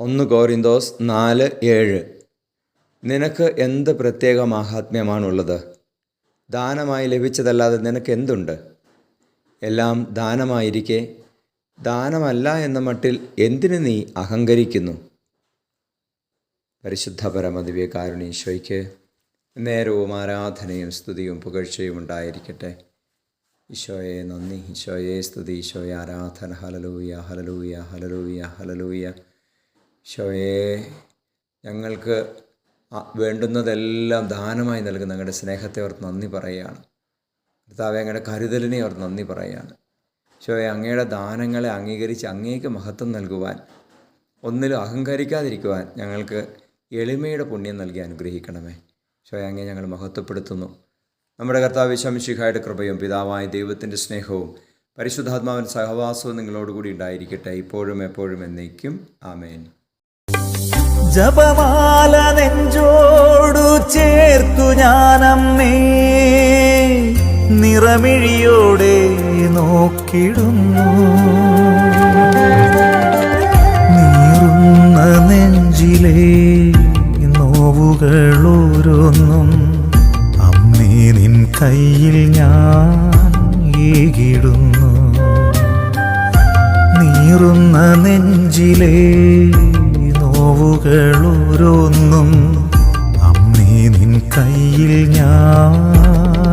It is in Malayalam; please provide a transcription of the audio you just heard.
ഒന്ന് കോരിന്തോസ് നാല് ഏഴ്. നിനക്ക് എന്ത് പ്രത്യേക മാഹാത്മ്യമാണുള്ളത് ദാനമായി ലഭിച്ചതല്ലാതെ നിനക്ക് എന്തുണ്ട് എല്ലാം ദാനമായിരിക്കെ. ദാനമല്ല എന്ന മട്ടിൽ എന്തിനു നീ അഹങ്കരിക്കുന്നു? പരിശുദ്ധ പരമദിവ്യ കാരുണീശോയ്ക്ക് നേരവും ആരാധനയും സ്തുതിയും പുകഴ്ചയും ഉണ്ടായിരിക്കട്ടെ. ഈശോയെ നന്ദി. ഈശോയെ സ്തുതി. ഈശോയെ ആരാധന. ഹലലൂയ ഹലലൂയ ഹലലൂയ ഹലലൂയ ഈശോയെ ഞങ്ങൾക്ക് വേണ്ടുന്നതെല്ലാം ദാനമായി നൽകുന്ന അങ്ങയുടെ സ്നേഹത്തെ ഓർത്ത് നന്ദി പറയുകയാണ്. കർത്താവെ അങ്ങയുടെ കരുതലിനെ ഓർത്ത് നന്ദി പറയുകയാണ്. ഈശോയെ അങ്ങയുടെ ദാനങ്ങളെ അംഗീകരിച്ച് അങ്ങേക്ക് മഹത്വം നൽകുവാൻ ഒന്നിലും അഹങ്കരിക്കാതിരിക്കുവാൻ ഞങ്ങൾക്ക് എളിമയുടെ പുണ്യം നൽകി അനുഗ്രഹിക്കണമേ. ഈശോയെ അങ്ങേ ഞങ്ങൾ മഹത്വപ്പെടുത്തുന്നു. നമ്മുടെ കർത്താവ് ശംശിഖായുടെ കൃപയും പിതാവായ ദൈവത്തിന്റെ സ്നേഹവും പരിശുദ്ധാത്മാവിന്റെ സഹവാസവും നിങ്ങളോടുകൂടി ഉണ്ടായിരിക്കട്ടെ. ഇപ്പോഴും എപ്പോഴും എന്നേക്കും. ആമേൻ. ജപമാല നെഞ്ചോടു ചേർത്തു ഞാനമ്മേ. നിറമിഴിയോടെ നോക്കിടുന്നു. നീറുന്ന നെഞ്ചിലെ നോവുകളോരോന്നും അമ്മേ നിൻ കയ്യിൽ ഞാൻ ഏകിടുന്നു. നീറുന്ന നെഞ്ചിലെ നോവുകളോരോന്നും അമ്മേ നിൻ കയ്യിൽ ഞാനേകിടുന്നു